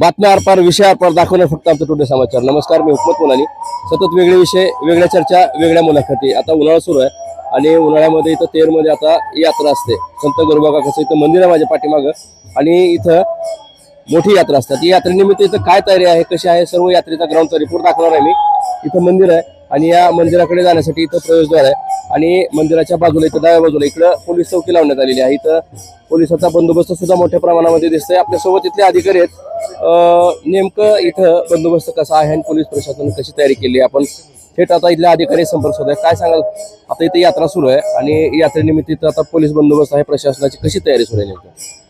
बातम्या आरपार विषय आरपार दाखवणं फक्त आमचं टुडे समाचार. नमस्कार मी हुकमत मुलानी सतत वेगळे विषय वेगळ्या चर्चा वेगळ्या मुलाखती. आता उन्हाळा सुरू आहे आणि उन्हाळ्यामध्ये इथं तेरमध्ये आता यात्रा असते. संत गुरुबाबा कसं इथं मंदिर आहे माझ्या पाठीमागं. आणि इथं मोठी यात्रा असतात. या यात्रेनिमित्त इथं काय तयारी आहे कशी आहे सर्व यात्रेचा ग्राउंडचा रिपोर्ट दाखवणार आहे मी. इथं मंदिर आहे आणि या मंदिराकडे जाण्यासाठी इथं प्रवेशद्वार आहे. आणि मंदिराच्या बाजूला इथं डाव्या बाजूला इकडं पोलीस चौकी लावण्यात आलेली आहे. इथं पोलिसाचा बंदोबस्त सुद्धा मोठ्या प्रमाणामध्ये दिसतोय. आपल्यासोबत इथले अधिकारी आहेत. नेमकं इथं बंदोबस्त कसा आहे आणि पोलीस प्रशासन कशी तयारी केली आहे? आपण थेट आता इथल्या अधिकारी संपर्क सुद्धा काय सांगाल? आता इथे यात्रा सुरू आहे आणि यात्रेनिमित्त इथं आता पोलीस बंदोबस्त आहे. प्रशासनाची कशी तयारी सुरू आहे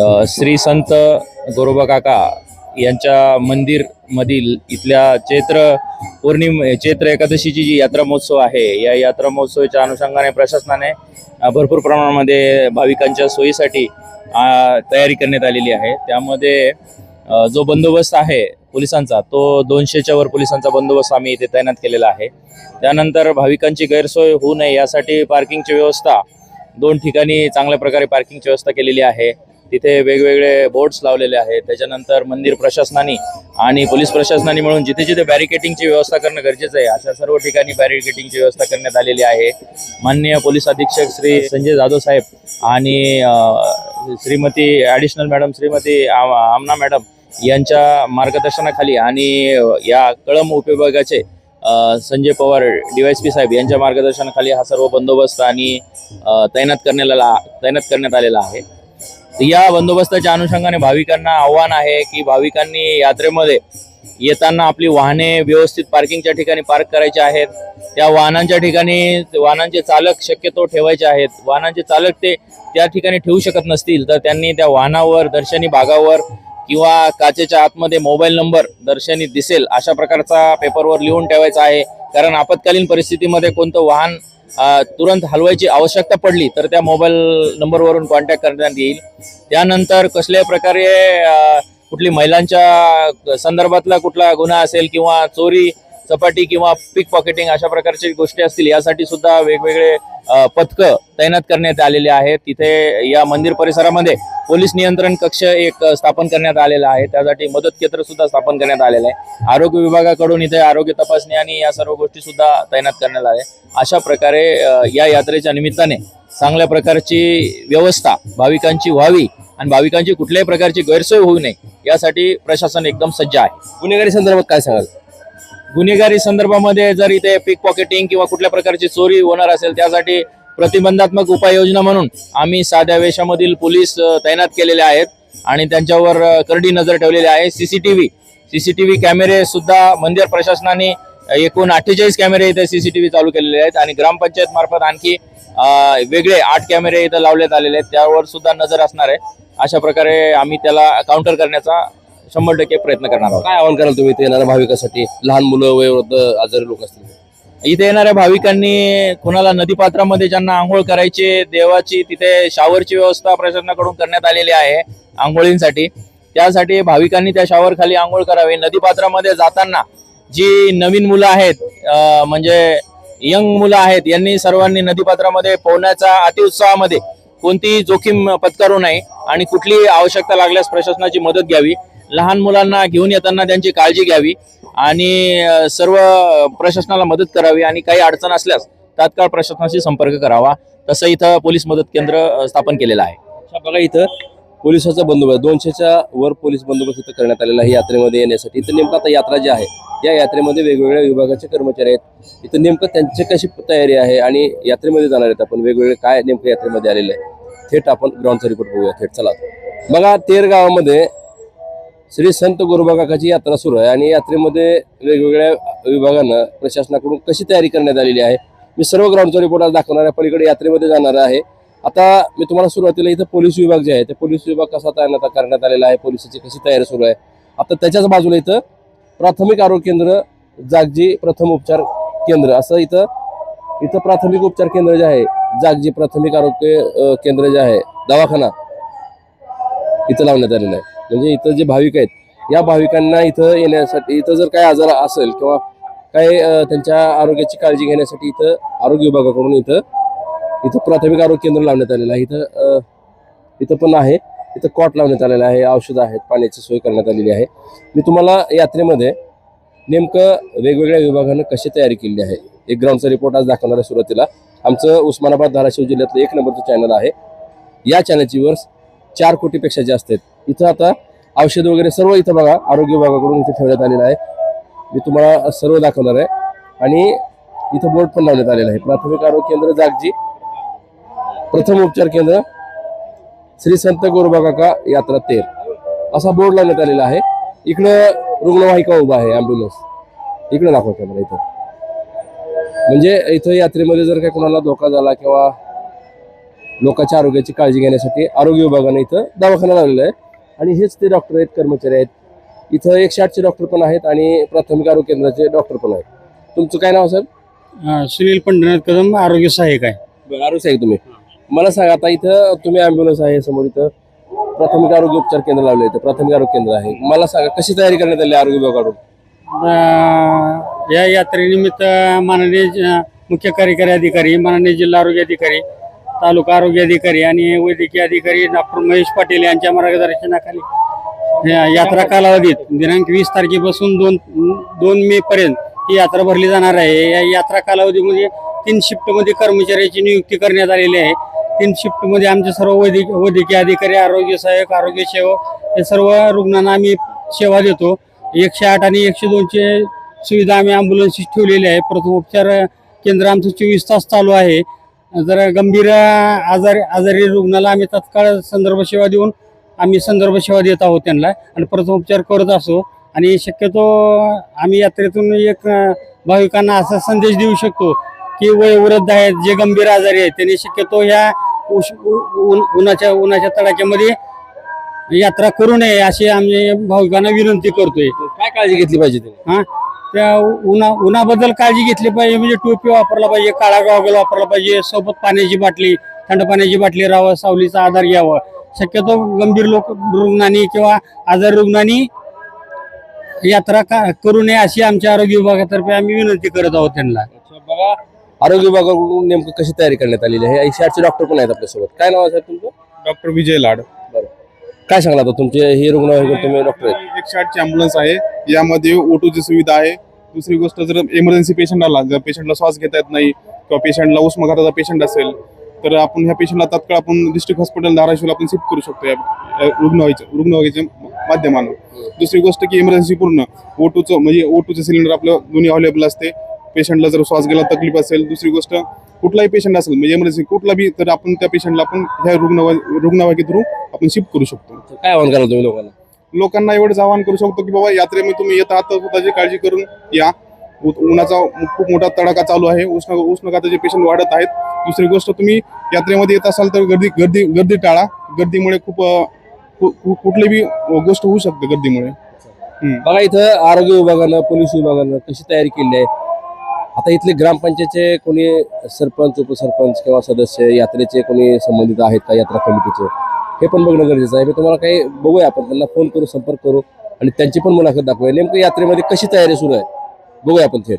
श्री संत गोरोबा काका यांच्या मंदिर मधील इथल्या चैत्र पौर्णिम चैत्र एकादशीची जी यात्रा महोत्सव आहे या यात्रा महोत्सवाच्या अनुषंगाने प्रशासनाने भरपूर प्रमाणामध्ये भाविकांच्या सोयीसाठी तयारी करण्यात आलेली आहे. त्यामध्ये जो बंदोबस्त आहे पोलिसांचा तो दोनशेच्या वर पोलिसांचा बंदोबस्त आम्ही इथे तैनात केलेला आहे. त्यानंतर भाविकांची गैरसोय होऊ नये यासाठी पार्किंगची व्यवस्था दोन ठिकाणी चांगल्या प्रकारे पार्किंगची व्यवस्था केलेली आहे. तिथे वेगवेगळे बोर्ड्स लावलेले आहेत. त्याच्यानंतर मंदिर प्रशासनाने आणि पोलीस प्रशासनाने मिळून जिथे जिथे बॅरिकेटिंगची व्यवस्था करणं गरजेचं आहे अशा सर्व ठिकाणी बॅरिकेटिंगची व्यवस्था करण्यात आलेली आहे. माननीय पोलीस अधीक्षक श्री संजय जाधव साहेब आणि श्रीमती ॲडिशनल मॅडम श्रीमती आमना मॅडम यांच्या मार्गदर्शनाखाली आणि या कळम उपविभागाचे संजय पवार डीवायसपी साहेब यांच्या मार्गदर्शनाखाली हा सर्व बंदोबस्त आणि तैनात करण्याला तैनात करण्यात आलेला आहे. या बंदोबस्ताच्या अनुषंगाने भाविकांना आव्हान आहे की भाविकांनी यात्रेमध्ये येताना आपली वाहने व्यवस्थित पार्किंगच्या ठिकाणी पार्क करायची आहेत. त्या वाहनांच्या ठिकाणी वाहनांचे चालक शक्यतो ठेवायचे आहेत. वाहनांचे चालक ते त्या ठिकाणी ठेवू शकत नसतील तर त्यांनी त्या वाहनावर दर्शनी भागावर किंवा काचेच्या आतमध्ये मोबाईल नंबर दर्शनी दिसेल अशा प्रकारचा पेपरवर लिहून ठेवायचा आहे. कारण आपत्कालीन परिस्थितीमध्ये कोणतं वाहन तुरंत हलवायची आवश्यकता पडली तर त्या मोबाईल नंबरवरून कॉन्टॅक्ट करण्यात येईल. त्यानंतर कसल्याही प्रकारे कुठली महिलांच्या संदर्भातला कुठला गुन्हा असेल किंवा चोरी चपाटी किंवा पिक पॉकेटिंग अशा प्रकारच्या गोष्टी असतील यासाठी सुद्धा वेगवेगळे पथकं तैनात करण्यात आलेले आहेत. तिथे या मंदिर परिसरामध्ये पोलीस नियंत्रण कक्ष एक स्थापन करण्यात आलेला आहे. त्यासाठी मदत केंद्र सुद्धा स्थापन करण्यात आलेलं आहे. आरोग्य विभागाकडून इथे आरोग्य तपासणी आणि या सर्व गोष्टी सुद्धा तैनात करण्यात आल्या. अशा प्रकारे या यात्रेच्या निमित्ताने चांगल्या प्रकारची व्यवस्था भाविकांची व्हावी आणि भाविकांची कुठल्याही प्रकारची गैरसोय होऊ नये यासाठी प्रशासन एकदम सज्ज आहे. गुन्हेगारी संदर्भात काय सांगाल? गुन्हेगारी संदर्भामध्ये जर इथे पिक पॉकेटिंग किंवा कुठल्या प्रकारची चोरी होणार असेल त्यासाठी प्रतिबंधात्मक उपाययोजना म्हणून आम्ही साध्या वेशामधील पोलीस तैनात केलेले आहेत आणि त्यांच्यावर करडी नजर ठेवलेली आहे. सीसीटीव्ही सीसीटीव्ही कॅमेरे सुद्धा मंदिर प्रशासनाने एकूण अठ्ठेचाळीस कॅमेरे इथे सीसीटीव्ही चालू केलेले आहेत आणि ग्रामपंचायत मार्फत आणखी वेगळे आठ कॅमेरे इथं लावण्यात आलेले आहेत. त्यावर सुद्धा नजर असणार आहे. अशा प्रकारे आम्ही त्याला काउंटर करण्याचा शंभर टक्के प्रयत्न करणार आहोत. काय आवाहन कराल तुम्ही इथे येणाऱ्या भाविकासाठी? लहान मुलं वयोवृद्ध आजारी लोक असतील. इथे येणाऱ्या भाविकांनी कुणाला नदीपात्रामध्ये ज्यांना आंघोळ करायची देवाची तिथे शावरची व्यवस्था प्रशासनाकडून करण्यात आलेली आहे आंघोळींसाठी. त्यासाठी भाविकांनी त्या शावर खाली आंघोळ करावी. नदीपात्रामध्ये जाताना जी नवीन मुलं आहेत म्हणजे यंग मुलं आहेत यांनी सर्वांनी नदीपात्रामध्ये पोहण्याच्या अतिउत्साहामध्ये कोणतीही जोखीम पत्करू नये आणि कुठलीही आवश्यकता लागल्यास प्रशासनाची मदत घ्यावी. लहान मुलांना घेऊन येताना त्यांची काळजी घ्यावी आणि सर्व प्रशासनाला मदत करावी आणि काही अडचण असल्यास तात्काळ प्रशासनाशी संपर्क करावा. तसं इथं पोलीस मदत केंद्र स्थापन केलेलं आहे. बघा इथं पोलिसाचा बंदोबस्त दोनशेच्या वर पोलीस बंदोबस्त इथं करण्यात आलेला आहे यात्रेमध्ये येण्यासाठी. इथं नेमकं आता यात्रा जी आहे या यात्रेमध्ये वेगवेगळ्या विभागाचे कर्मचारी आहेत. इथं नेमकं त्यांची कशी तयारी आहे आणि यात्रेमध्ये जाणार आहेत आपण? वेगवेगळे काय नेमकं यात्रेमध्ये आलेलं आहे थेट आपण ग्राउंडचा रिपोर्ट बघूया. थेट चला. बघा तेर गावामध्ये श्री संत गोरोबा यात्रा सुरू आहे आणि यात्रेमध्ये वेगवेगळ्या विभागानं प्रशासनाकडून कशी तयारी करण्यात आलेली आहे मी सर्व ग्राउंडचा रिपोर्ट आज दाखवणार आहे पलीकडे यात्रेमध्ये जाणार आहे. आता मी तुम्हाला सुरुवातीला इथं पोलीस विभाग जे आहे ते पोलीस विभाग कसा तयार करण्यात आलेला आहे पोलिसाची कशी तयारी सुरू आहे आता त्याच्याच बाजूला इथं प्राथमिक आरोग्य केंद्र जागजी प्रथम उपचार केंद्र असं इथं इथं प्राथमिक उपचार केंद्र जे आहे जागजी प्राथमिक आरोग्य केंद्र जे आहे दवाखाना इथं लावण्यात आलेलं आहे. म्हणजे इथं जे भाविक आहेत या भाविकांना इथं येण्यासाठी इथं जर काय आजार असेल किंवा काही त्यांच्या आरोग्याची काळजी घेण्यासाठी इथं आरोग्य विभागाकडून इथं इथं प्राथमिक आरोग्य केंद्र लावण्यात आलेलं आहे. इथं इथं पण आहे. इथं कॉट लावण्यात आलेला आहे. औषधं आहेत. पाण्याची सोय करण्यात आलेली आहे. मी तुम्हाला यात्रेमध्ये नेमकं वेगवेगळ्या विभागानं कशी तयारी केली आहे? एक ग्राउंडचा रिपोर्ट आज दाखवणार आहे सुरुवातीला. आमचं उस्मानाबाद धाराशिव जिल्ह्यातलं एक नंबरचं चॅनल आहे. या चॅनलची वर्स चार कोटीपेक्षा जास्त आहेत. इथं आता औषध वगैरे सर्व इथं बघा आरोग्य विभागाकडून इथे ठेवण्यात आलेलं आहे. मी तुम्हाला सर्व दाखवणार आहे. आणि इथं बोर्ड पण लावण्यात आलेला आहे. प्राथमिक आरोग्य केंद्र जागजी. प्रथम उपचार केंद्र श्री संत गोरबाकाका यात्रा तेर. असा बोर्ड लावण्यात आलेला आहे. इकडं रुग्णवाहिका उभा आहे ॲम्ब्युलन्स इकडं दाखवा कॅमेरा इथं. म्हणजे इथं यात्रेमध्ये जर काही कोणाला धोका झाला किंवा लोकांच्या आरोग्याची काळजी घेण्यासाठी आरोग्य विभागाने इथं दवाखाना लावलेला आहे. आणि हेच ते डॉक्टर आहेत कर्मचारी आहेत. इथं एकशे आठचे डॉक्टर पण आहेत आणि प्राथमिक आरोग्य केंद्राचे डॉक्टर पण आहेत. तुमचं काय नाव सर? सुनील पंढरनाथ कदम आरोग्य सहाय्यक आहे. आरोग्य आहे तुम्ही. मला सांगा आता इथं तुम्ही ॲम्ब्युलन्स आहे समोर इथं प्राथमिक आरोग्य उपचार केंद्र लावले इथं प्राथमिक आरोग्य केंद्र आहे. मला सांगा कशी तयारी करण्यात आली आरोग्य विभागाकडून? या यात्रेनिमित्त माननीय मुख्य कार्यकारी अधिकारी माननीय जिल्हा आरोग्य अधिकारी तालुका आरोग्य अधिकारी आणि वैद्यकीय अधिकारी डॉक्टर महेश पाटील यांच्या मार्गदर्शनाखाली या यात्रा कालावधीत दिनांक वीस तारखेपासून दोन दोन मे पर्यंत ही यात्रा भरली जाणार आहे. या यात्रा कालावधीमध्ये म्हणजे तीन शिफ्टमध्ये कर्मचाऱ्याची नियुक्ती करण्यात आलेली आहे. तीन शिफ्टमध्ये आमचे सर्व वैद्यकीय वैद्यकीय अधिकारी आरोग्य सहाय्यक आरोग्य सेवक हे सर्व रुग्णांना आम्ही सेवा देतो. एकशे आठ आणि एकशे दोनचे सुविधा आम्ही ॲम्ब्युलन्सची ठेवलेली आहे. प्रथमोपचार केंद्र आमचं चोवीस तास चालू आहे. जर गंभीर आजारी आजारी रुग्णाला आम्ही तत्काळ संदर्भ सेवा देऊन आम्ही संदर्भ सेवा देत आहोत त्यांना आणि प्रथमोपचार करत असो. आणि शक्यतो आम्ही यात्रेतून एक भाविकांना असा संदेश देऊ शकतो की वयोवृद्ध आहेत जे गंभीर आजारी आहेत त्यांनी शक्यतो ह्या उश उन्हाच्या उन्हाच्या तडाख्यामध्ये यात्रा करू नये अशी आम्ही भाविकांना विनंती करतोय. काय काळजी घेतली पाहिजे हा? त्या उन्हा उन्हाबद्दल काळजी घेतली पाहिजे. म्हणजे टोपी वापरला पाहिजे काळा गॉगल वापरला पाहिजे सोबत पाण्याची बाटली थंड पाण्याची बाटली राहावं सावलीचा आधार घ्यावं. शक्यतो गंभीर लोक रुग्णांनी किंवा आजारी रुग्णांनी यात्रा का करू नये अशी आमच्या आरोग्य विभागातर्फे आम्ही विनंती करत आहोत त्यांना. अच्छा, बघा आरोग्य विभागाकडून नेमकं कशी तयारी करण्यात आलेली आहे? एकशे आठचे डॉक्टर पण आहेत आपल्यासोबत. काय नाव आहे साहेब तुमचं? डॉक्टर विजय लाड. काय सांगला आता? तुमचे हे रुग्ण तुम्ही डॉक्टर आहेत. एकशे आठची अँब्युलन्स आहे. यामध्ये ओटोची सुविधा आहे. दुसरी गोष्ट जर इमर्जन्सी पेशंट आला जर पेशंटला श्वास घेता येत नाही किंवा पेशंटला उष्माघाताचा पेशंट असेल तर आपण ह्या पेशंटला तात्काळ आपण डिस्ट्रिक्ट हॉस्पिटल धाराशिवला आपण शिफ्ट करू शकतो या या रुग्णवाहिच्या रुग्णवाहिकेच्या माध्यमानं. दुसरी गोष्ट की इमर्जन्सी पूर्ण. ओटूचं म्हणजे ओटूचं सिलेंडर आपलं दोन्ही अवेलेबल असते. पेशंटला जर श्वास घ्यायला तकलीफ असेल दुसरी गोष्ट कुठलाही पेशंट असेल म्हणजे इमर्जन्सी कुठला बी तर आपण त्या पेशंटला आपण ह्या रुग्णवाहि रुग्णवाहिके थ्रू आपण शिफ्ट करू शकतो. काय आव्हान कराल तुम्ही लोकांना? लोकांना एवढंच आवाहन करू शकतो की बाबा यात्रेमध्ये तुम्ही येत आहात तर स्वतःची काळजी करून या. उन्हाचा खूप मोठा तडाखा चालू आहे. उष्ण उष्णघाताचे पेशंट वाढत आहेत. दुसरी गोष्ट तुम्ही यात्रेमध्ये येत असाल तर गर्दी गर्दी गर्दी टाळा. गर्दीमुळे खूप कुठली बी गोष्ट होऊ शकते गर्दीमुळे. बघा इथं आरोग्य विभागानं पोलीस विभागानं कशी तयारी केली आहे? आता इथले ग्रामपंचायतचे कोणी सरपंच उपसरपंच किंवा सदस्य यात्रेचे कोणी संबंधित आहेत का यात्रा कमिटीचे? हे पण बघणं गरजेचं आहे. मी तुम्हाला काही बघूया. आपण त्यांना फोन करू संपर्क करू आणि त्यांची पण मुलाखत दाखवूया. नेमकं यात्रेमध्ये कशी तयारी सुरू आहे? बघूया आपण थेट.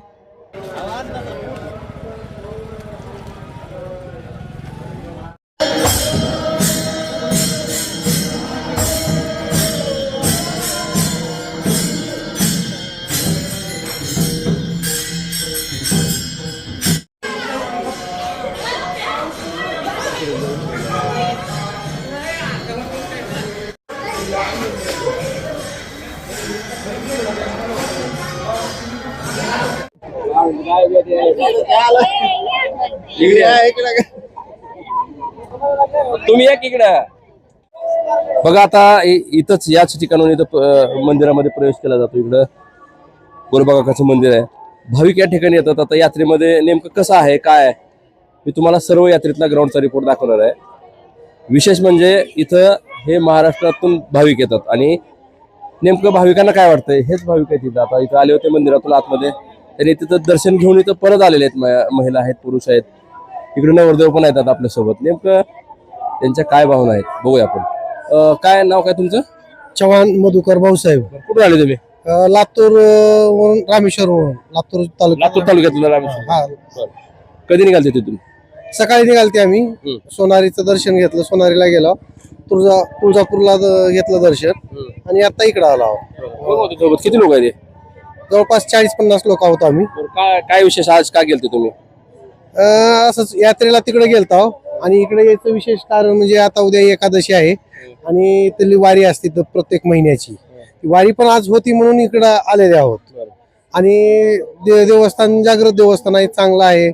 तुम्ही या इकडं बघा आता इथंच याच ठिकाणून इथं मंदिरामध्ये प्रवेश केला जातो इकडं. गोरबाकाचं मंदिर आहे. भाविक या ठिकाणी येतात. आता यात्रेमध्ये नेमकं कसं आहे काय आहे? मी तुम्हाला सर्व यात्रेतला ग्राउंडचा रिपोर्ट दाखवणार आहे. विशेष म्हणजे इथं हे महाराष्ट्रातून भाविक येतात. आणि नेमकं भाविकांना काय वाटतंय? हेच भाविक आहेत इथं. आता इथं आले होते मंदिरातून आतमध्ये. त्यांनी तिथं दर्शन घेऊन इथं परत आलेले आहेत महिला आहेत पुरुष आहेत. इकडे नवरदेव पण येतात आपल्यासोबत. नेमकं त्यांच्या काय भावना आहेत? बघूया आपण. अं, काय नाव काय तुमचं? चव्हाण मधुकर भाऊसाहेब कुठून आले तुम्ही? अ, लातूर अ, वरून रामेश्वर वरून. लातूर तालुका लातूर तालुक्यातून रामेश्वर. हा. कधी निघालते तिथून? सकाळी निघालते आम्ही. सोनारीचं दर्शन घेतलं. सोनारीला गेलो. तुळजा तुळजापूरला द- घेतलं दर्शन. आणि आता इकडं आलो आहोत. कोण होते सोबत किती लोक आहेत हे? जवळपास चाळीस पन्नास लोक आहोत आम्ही. बरं, काय काय विशेष आज का गेलते तुम्ही? असंच यात्रेला तिकडे गेलतो. आणि इकडे यायचं विशेष कारण म्हणजे आता उद्या एकादशी आहे. आणि इथली वारी असते प्रत्येक महिन्याची. ती वारी पण आज होती म्हणून इकडं आलेले आहोत. आणि देवस्थान जागृत देवस्थान आहे चांगलं आहे.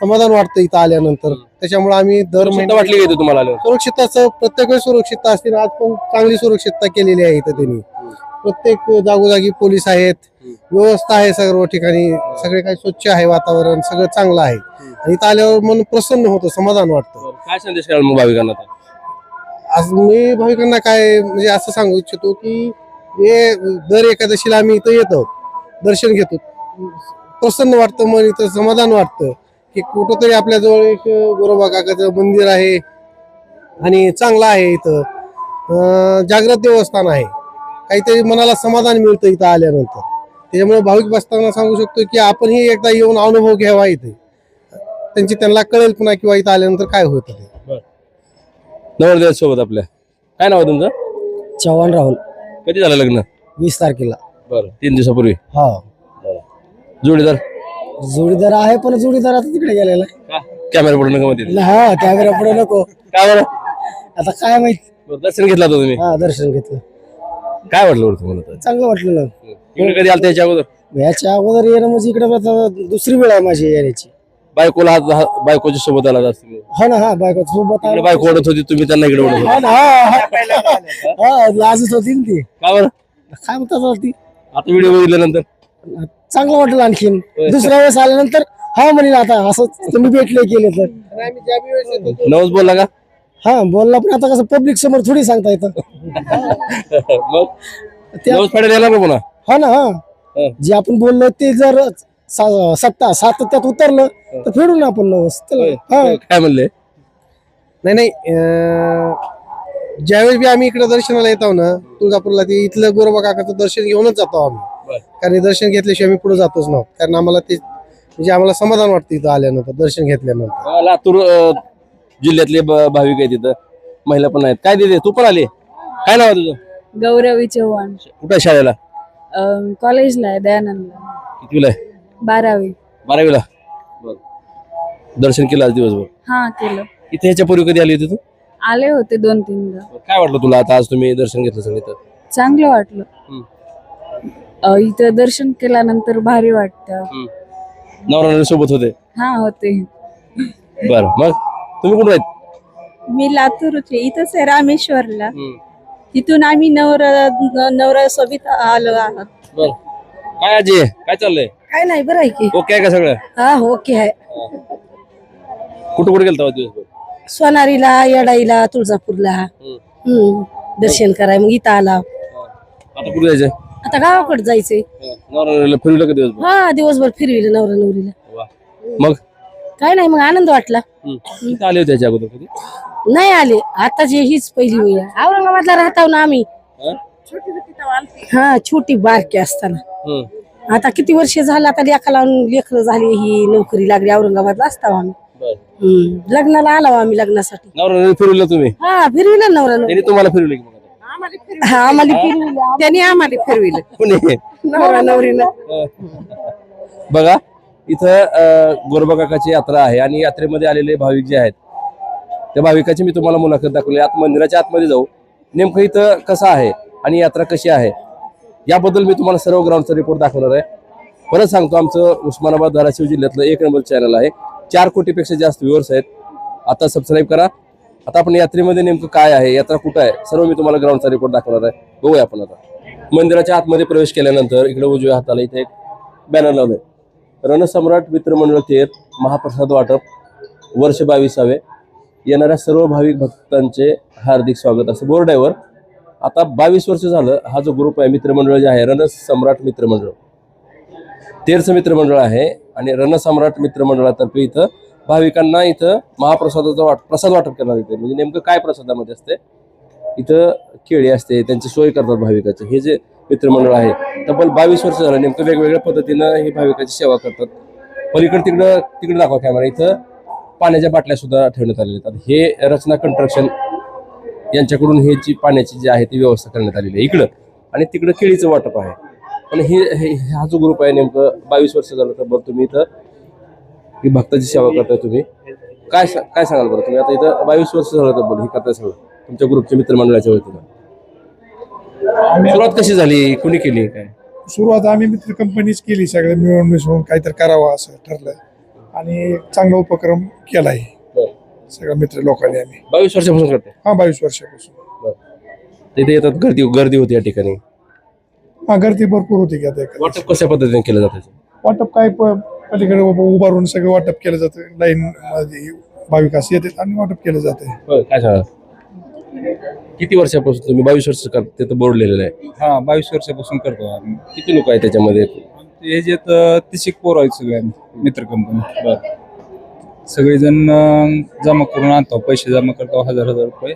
समाधान वाटतं इथं आल्यानंतर. त्याच्यामुळे आम्ही दर सुरक्षितता महिन्यात वाटली तुम्हाला आल्यावर? सुरक्षितताचं प्रत्येक वेळेस सुरक्षितता असते आज पण चांगली सुरक्षितता केलेली आहे इथं त्यांनी. प्रत्येक जागोजागी पोलीस आहेत. व्यवस्था आहे सर्व ठिकाणी. सगळे काही स्वच्छ आहे वातावरण सगळं चांगलं आहे. आणि इथं आल्यावर मन प्रसन्न होतं समाधान वाटतं. काय संदेश कराल मग भाविकांना आता? आज मी भाविकांना काय म्हणजे असं सांगू इच्छितो की हे दर एकादशीला आम्ही इथं येतो दर्शन घेतो. प्रसन्न वाटतं मन इथं समाधान वाटतं की कुठंतरी आपल्याजवळ एक गोरोबा काकाचं मंदिर आहे. आणि चांगलं आहे इथं. अं, जागृत देवस्थान आहे. काहीतरी मनाला समाधान मिळतं इथं आल्यानंतर. त्याच्यामुळे भाविक बसताना सांगू शकतो की आपणही एकदा येऊन अनुभव घ्यावा इथे. त्यांची त्यांना कळेल पुन्हा किंवा इथं आल्यानंतर काय होतं ते. नवरदेव सोबत आपल्या. काय नाव आहे तुमचं? चव्हाण राहुल. कधी झालं लग्न? वीस तारखेला. बरं. तीन दिवसापूर्वी? हा. जोडीदार? जोडीदार आहे पण जोडीदार आता तिकडे गेलेला कॅमेरा पुढे नका मध्ये हा कॅमेरा पुढे नको. काय बरं? आता काय माहीत? बरं, दर्शन घेतलं होतं तुम्ही? हा दर्शन घेतलं. काय वाटलं बरं तुम्हाला तर? चांगलं वाटलं ना. इकडे कधी आलं त्याच्या अगोदर? याच्या अगोदर येणं म्हणजे इकडे आता दुसरी वेळ आहे माझी येण्याची. बायकोला हात हात- बायकोच्या सोबत आला जास्त हा ना हा बायको सोबत. बायको ओढत होती तुम्ही त्यांना इकडे ओढत हा होता ना हा, हा. हा लाजत होती ना ती. का बरं? काय म्हणतात ती? आता व्हिडिओ बघितल्यानंतर? चांगलं वाटलं आणखीन. दुसऱ्या वेळेस आल्यानंतर हा म्हणेल आता असं तुम्ही भेटले गेले तर. नवस बोलला का? हा बोलला पण आता कसं पब्लिक समोर थोडी सांगता येतं. मग? त्या- नवस पुन्हा. हा ना हा. हा. जे आपण बोललो ते जर सा- सत्ता सातत्यात उतरलं तर फेडू ना आपण नवस. त्याला. हा. काय म्हणले? नाही नाही अं, ज्यावेळेस बी आम्ही इकडे दर्शनाला येतो ना तुळजापूरला ते इथलं गोरोबा काकाचं दर्शन घेऊनच जातो आम्ही. बर. कारण हे दर्शन घेतल्याशिवाय आम्ही पुढे जातोच ना कारण आम्हाला ते म्हणजे आम्हाला समाधान वाटतं इथं आल्यानंतर दर्शन घेतल्यानंतर. लातूर अं, जिल्ह्यातले ब- भाविक आहेत तिथं महिला पण आहेत. काय दिले तू पण आली? काय नाव आहे तुझं? गौरवी चव्हाण. कुठं आहे शाळेला? अं, कॉलेजला आहे दयानंदला कितवीला आहे? बारावी. बारावीला? दर्शन केलं आज दिवसभर? हा केलं. इथे ह्याच्या पूर्वी कधी आली होती तू? आले होते दोन तीनदा काय वाटलं तुला आता आज तुम्ही दर्शन घेतलं सगळे तर चांगलं वाटलं. अं, इथं दर्शन केल्यानंतर भारी वाटतं. नवरा सोबत होते? हा होते. बरं मग? तुम्ही कुठं आहेत? मी लातूरचे इथंच आहे रामेश्वरला. तिथून आम्ही नवरा नवरा सोबत आलो आहोत. बर. काय आजी? काय चाललंय? काय नाही बरं आहे की. ओके आहे का सगळं? हा ओके आहे. कुठं कुठे गेलता दिवसभर? सोनारीला येडाईला तुळजापूरला. हम्म. दर्शन कराय मग इथं आला. आता कुठे जायचंय? आता गावाकडे जायचंय. नवरा का दिवसभर? हा दिवसभर फिरविलं नवरा नवरीला. वा. मग? काय नाही मग आनंद वाटला. इथं आले होते याच्या अगोदर कधी? नाही आले. आताची हीच पहिली वेळ आहे. औरंगाबादला राहतो ना आम्ही. हा? हा छोटी बारकी असताना. आता किती वर्ष झालं आता लेखाला लेकर झाली ही नोकरी लागली औरंगाबादला असताव आम्ही. बर. हम्म. लग्नाला आलो आम्ही लग्नासाठी. नवरा फिरवलं तुम्ही? हा फिरविलं नवरा. त्यांनी तुम्हाला फिरवलं की मग आता? हा, आम्हाला फिरविलं. त्यांनी आम्हाला फिरविलं. कोणी? नवरा नवरीनं. बघा. इथं गोरबाकाकाची यात्रा आहे आणि यात्रेमध्ये आलेले भाविक जे आहेत त्या भाविकाची मी तुम्हाला मुलाखत दाखवली. आत मंदिराच्या आतमध्ये जाऊ. नेमकं इथं कसं आहे आणि यात्रा कशी आहे याबद्दल मी तुम्हाला सर्व ग्राउंडचा रिपोर्ट दाखवणार आहे. परत सांगतो आमचं उस्मानाबाद धाराशिव जिल्ह्यातलं एक नंबर चॅनल आहे. चार कोटीपेक्षा जास्त व्ह्युअर्स आहेत. आता सबस्क्राईब करा. आता आपण यात्रेमध्ये नेमकं काय आहे यात्रा कुठं आहे सर्व मी तुम्हाला ग्राउंडचा रिपोर्ट दाखवणार आहे. बघूया आपण आता. मंदिराच्या आतमध्ये प्रवेश केल्यानंतर इकडे उजव्या हाताला इथे एक बॅनर आहे रणसम्राट मित्रमंडळ तेर महाप्रसाद वाटप वर्ष बावीसावे. येणाऱ्या सर्व भाविक भक्तांचे हार्दिक स्वागत. असं बोर्ड आहे वर. आता बावीस वर्ष झालं हा जो ग्रुप आहे मित्रमंडळ जे आहे रणसम्राट मित्रमंडळ. तेरचं मित्रमंडळ आहे आणि रणसम्राट मित्रमंडळातर्फे इथं भाविकांना इथं महाप्रसादाचा वाट प्रसाद वाटप करण्यात येते म्हणजे नेमकं काय प्रसादामध्ये असते इथं केळी असते त्यांची सोय करतात भाविकाचं. हे जे मित्रमंडळ आहे तब्बल बावीस वर्ष झालं नेमकं वेगवेगळ्या पद्धतीनं हे भाविकाची सेवा करतात. पलीकडे तिकडं तिकडे दाखवा कॅमेरा इथं पाण्याच्या बाटल्या सुद्धा ठेवण्यात आलेल्या आहेत. हे रचना कंस्ट्रक्शन यांच्याकडून हे जी पाण्याची जी आहे ती व्यवस्था करण्यात आलेली आहे. इकडं आणि तिकडं केळीचं वाटप आहे. पण हे हे- हा जो ग्रुप आहे नेमकं बावीस वर्ष झालं तर बरं तुम्ही इथं. ही भक्ताची सेवा करताय तुम्ही. काय काय सांगाल बरं तुम्ही? आता इथं बावीस वर्ष झालं तर बरं हे करताय सगळं. तुमच्या ग्रुपच्या मित्रमंडळाच्या वतीनं? सुरुवात कशी झाली? कुणी केली? काय? सुरुवात आम्ही मित्र कंपनीच केली सगळं मिळून मिसळून काहीतरी करावं असं ठरलं. आणि चांगला उपक्रम केला आहे. सगळ्या मित्र लोकांनी आम्ही. बावीस वर्षापासून करते हा बावीस वर्षापासून. तिथे येतात गर्दी गर्दी होती या ठिकाणी. हा गर्दी भरपूर होती की आता वाटप कशा पद्धतीने केलं जातं? वाटप काय पलीकडे उभं उभारून सगळं वाटप केलं जातं. लाईन मध्ये भाविक असं येतात आणि वाटप केलं जातं. काय किती वर्षापासून तुम्ही बावीस वर्ष करते? तर बोर्ड लिहिलेलं आहे हा बावीस वर्षापासून करतो आम्ही. किती लोक आहेत त्याच्यामध्ये? हे जे तिशिक पोर आहेत सगळे आम्ही मित्र कंपनी सगळेजण अं, जमा करून आणतो. पैसे जमा करतो हजार हजार रुपये.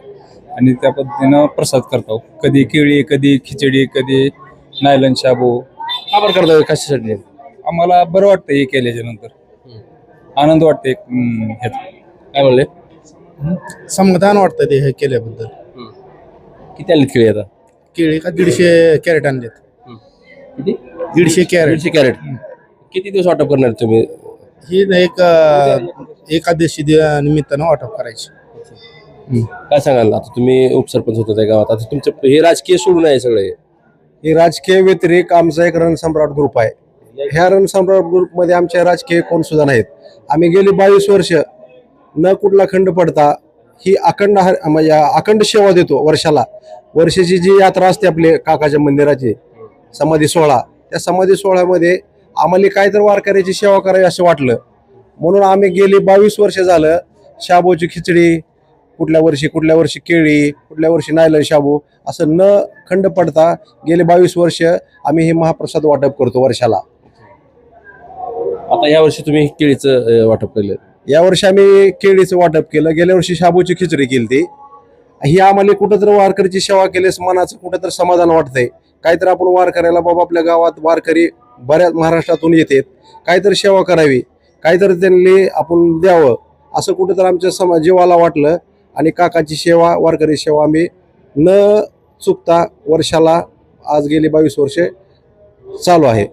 आणि त्या पद्धतीनं प्रसाद करतो. कधी केळी कधी खिचडी कधी नायलन शाबू. का बरं करता कशासाठी? आम्हाला बरं वाटतं हे केल्याच्यानंतर. आनंद वाटतं एक हम्म, ह्यात. काय म्हणले? समाधान वाटतं ते हे केल्याबद्दल. किती आणलीत केळी आता? केळी का दीडशे कॅरेट आणलेत. किती? दीडशे कॅरेट. दीडशे कॅरेट. किती दिवस वाटप करणार तुम्ही? ही ना एक अं, एकादशी दि- निमित्तानं वाटप करायची. काय सांगाल? आता तुम्ही उपसरपंच होता त्या गावात. आता तुमचं हे राजकीय सोडून आहे सगळे. हे राजकीय व्यतिरिक्त आमचा एक रणसम्राट ग्रुप आहे. ह्या रणसम्राट ग्रुपमध्ये आमचे राजकीय कोण सुद्धा नाहीत. आम्ही गेली बावीस वर्ष न कुठला खंड पडता ही अखंड हर- म्हणजे अखंड सेवा देतो वर्षाला. वर्षाची जी यात्रा असते आपली काकाच्या मंदिराची समाधी सोहळा त्या समाधी सोहळ्यामध्ये आम्हाला काय तर वारकऱ्याची सेवा करावी असं वाटलं. म्हणून आम्ही गेली बावीस वर्ष झालं शाबूची खिचडी कुठल्या वर्षी कुठल्या वर्षी केळी कुठल्या वर्षी नायलन शाबू असं न खंड पडता गेले बावीस वर्ष आम्ही हे महाप्रसाद वाटप करतो वर्षाला. आता या वर्षी तुम्ही केळीचं वाटप केलं. यावर्षी आम्ही केळीचं वाटप केलं. गेल्या वर्षी शाबूची खिचडी केली ती ही आम्हाला कुठंतरी वारकरीची सेवा केल्यास मनाचं कुठंतरी समाधान वाटतंय. काहीतरी आपण वारकऱ्याला बाबा आपल्या गावात वारकरी बऱ्याच महाराष्ट्रातून येतात. काहीतरी सेवा करावी. काहीतरी त्यांनी आपण द्यावं. असं कुठंतरी आमच्या समा जीवाला वाटलं. आणि काकाची सेवा वारकरी सेवा आम्ही न चुकता वर्षाला आज गेली बावीस वर्षे चालू आहे.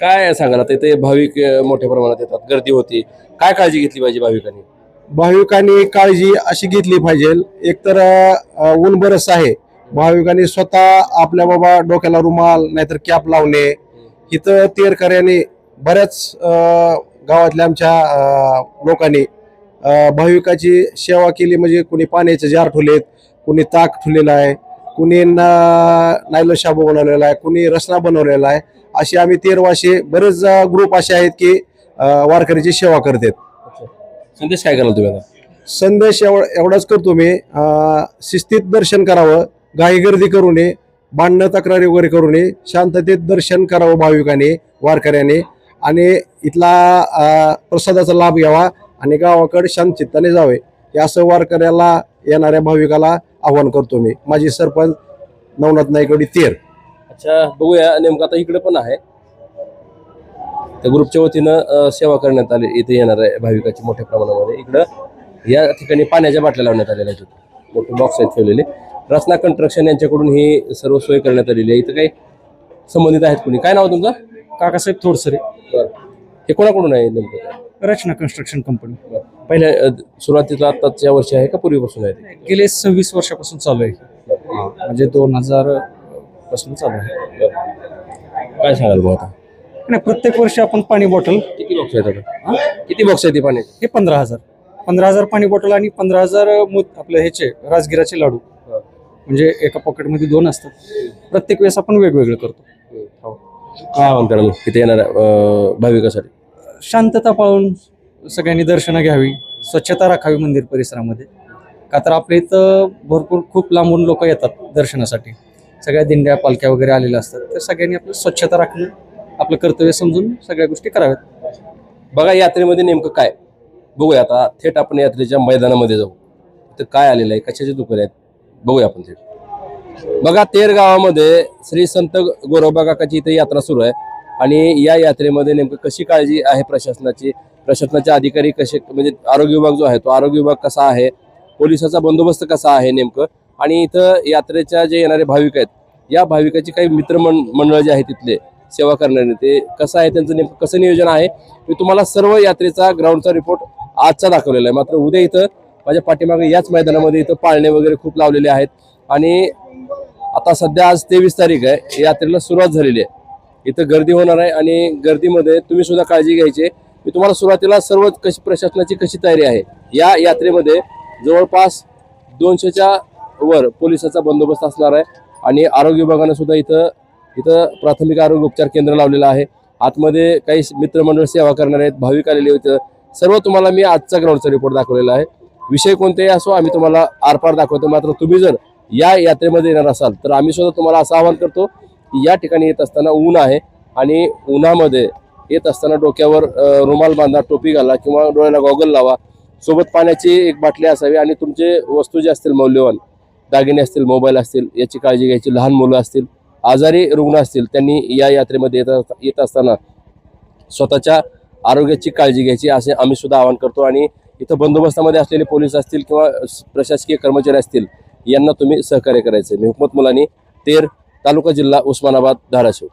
काय सांगाल? आता इथे भाविक मोठ्या प्रमाणात येतात. गर्दी होती. काय काळजी घेतली पाहिजे भाविकांनी? भाविकांनी काळजी अशी घेतली पाहिजे. एकतर ऊन बरस आहे. भाविकांनी स्वतः आपल्या बाबा डोक्याला रुमाल नाहीतर कॅप लावणे. इथं तेरकऱ्याने बऱ्याच गावातल्या आमच्या लोकांनी भाविकाची सेवा केली. म्हणजे कुणी पाण्याचे जार ठुलेत कुणी ताक ठुलेला आहे कुणी नायलो शाबू बनवलेला आहे कुणी रसना बनवलेला आहे. असे आम्ही तेरवाशे बरेच ग्रुप असे आहेत की वारकऱ्याची सेवा करतात. संदेश काय कराल तुम्ही आता? संदेश एव एवढाच करतो मी. शिस्तीत दर्शन करावं घाई गर्दी करू नये भांडणं तक्रारी वगैरे करू नये शांततेत दर्शन करावं भाविकाने वारकऱ्याने. आणि इथला प्रसादाचा लाभ घ्यावा आणि गावाकडे शांतचित्ताने जावे. हे असं वारकऱ्याला येणाऱ्या भाविकाला आव्हान करतो मी. माझी सरपंच नवनाथ नाईकवडी तेर. अच्छा बघूया नेमकं आता इकडे पण आहे. त्या ग्रुपच्या वतीनं सेवा करण्यात आली इथे येणार आहे भाविकाची मोठ्या प्रमाणामध्ये. इकडं या ठिकाणी पाण्याच्या बाटल्या लावण्यात आलेल्या आहेत. मोठे बॉक्स आहेत ठेवलेले. रत्ना कंस्ट्रक्शन यांच्याकडून ही सर्व सोय करण्यात आलेली आहे. इथं काही संबंधित आहेत कोणी? काय नाव तुमचं? काकासाहेब थोडसरे. हे कोणाकडून आहे नेमकं? Rachana construction company. पहिल्या सुरुवातीला आत्ताच्या वर्षी आहे का पूर्वीपासून आहे? गेले सव्वीस वर्षापासून चालू आहे. म्हणजे दोन हजार पासून चालू आहे. काय सांगाल मग आता? नाही प्रत्येक वर्षी आपण पाणी बॉटल किती बॉक्स आहेत आता? किती बॉक्स आहेत ते पाणी? हे पंधरा हजार. पंधरा हजार पाणी बॉटल आणि पंधरा हजार मूत आपले ह्याचे राजगिराचे लाडू. हा. म्हणजे एका पॉकेटमध्ये दोन असतात. प्रत्येक वेळेस आपण वेगवेगळं करतो. काय म्हणता मग? तिथे अं, भाविकासाठी? शांतता पाळून सगळ्यांनी दर्शनं घ्यावी स्वच्छता राखावी मंदिर परिसरामध्ये. का तर आपल्या इथं भरपूर खूप लांबून लोक येतात दर्शनासाठी. सगळ्या दिंड्या पालख्या वगैरे आलेल्या असतात. तर सगळ्यांनी आपलं स्वच्छता राखणं आपलं कर्तव्य समजून सगळ्या गोष्टी कराव्यात. बघा यात्रेमध्ये नेमकं काय? बघूया आता. थेट आपण यात्रेच्या मैदानामध्ये जाऊ. तर काय आलेलं आहे? कशाचे दुकान आहेत? बघूया आपण थेट. बघा तेर गावामध्ये श्री संत गोरोबा काकाची इथे यात्रा सुरू आहे. आणि या यात्रेमध्ये नेमकं कशी काळजी आहे प्रशासनाची? प्रशासनाचे अधिकारी कसे म्हणजे आरोग्य विभाग जो आहे तो आरोग्य विभाग कसा आहे? पोलिसाचा बंदोबस्त कसा आहे नेमकं? आणि इथं यात्रेच्या जे येणारे भाविक आहेत या भाविकाची काही मित्रमं मंडळ जे आहे तिथले सेवा करणारे ते कसं आहे त्यांचं नेमकं कसं नियोजन आहे मी तुम्हाला सर्व यात्रेचा ग्राउंडचा रिपोर्ट आजचा दाखवलेला आहे. मात्र उद्या इथं माझ्या पाठीमागे याच मैदानामध्ये इथं पाळणे वगैरे खूप लावलेले आहेत. आणि आता सध्या आज तेवीस तारीख आहे यात्रेला सुरुवात झालेली आहे. इथं गर्दी होणार आहे आणि गर्दीमध्ये तुम्ही सुद्धा काळजी घ्यायची आहे. मी तुम्हाला सुरुवातीला सर्व कशी प्रशासनाची कशी तयारी आहे या यात्रेमध्ये जवळपास दोनशेच्या वर पोलिसाचा बंदोबस्त असणार आहे. आणि आरोग्य विभागानं सुद्धा इथं इथं प्राथमिक आरोग्य उपचार केंद्र लावलेलं आहे. आतमध्ये काही मित्रमंडळ सेवा करणार आहेत. भाविक आलेले होते सर्व तुम्हाला मी आजचा ग्राउंडचा रिपोर्ट दाखवलेला आहे. विषय कोणतेही असो आम्ही तुम्हाला आरपार दाखवतो. मात्र तुम्ही जर या यात्रेमध्ये येणार असाल तर आम्ही सुद्धा तुम्हाला असं आवाहन करतो की या ठिकाणी येत असताना ऊन आहे आणि उन्हामध्ये येत असताना डोक्यावर रुमाल बांधा टोपी घाला किंवा डोळ्याला गॉगल लावा. सोबत पाण्याची एक बाटली असावी आणि तुमचे वस्तू जे असतील मौल्यवान दागिने असतील मोबाईल असतील याची काळजी घ्यायची. लहान मुलं असतील आजारी रुग्ण असतील त्यांनी या यात्रेमध्ये येत येत असताना स्वतःच्या आरोग्याची काळजी घ्यायची असे आम्ही सुद्धा आवाहन करतो. आणि इथं बंदोबस्तामध्ये असलेले पोलीस असतील किंवा प्रशासकीय कर्मचारी असतील यांना तुम्ही सहकार्य करायचं मी हुकमत मुलानी तेर तालुका जिल्हा उस्मानाबाद धाराशिव.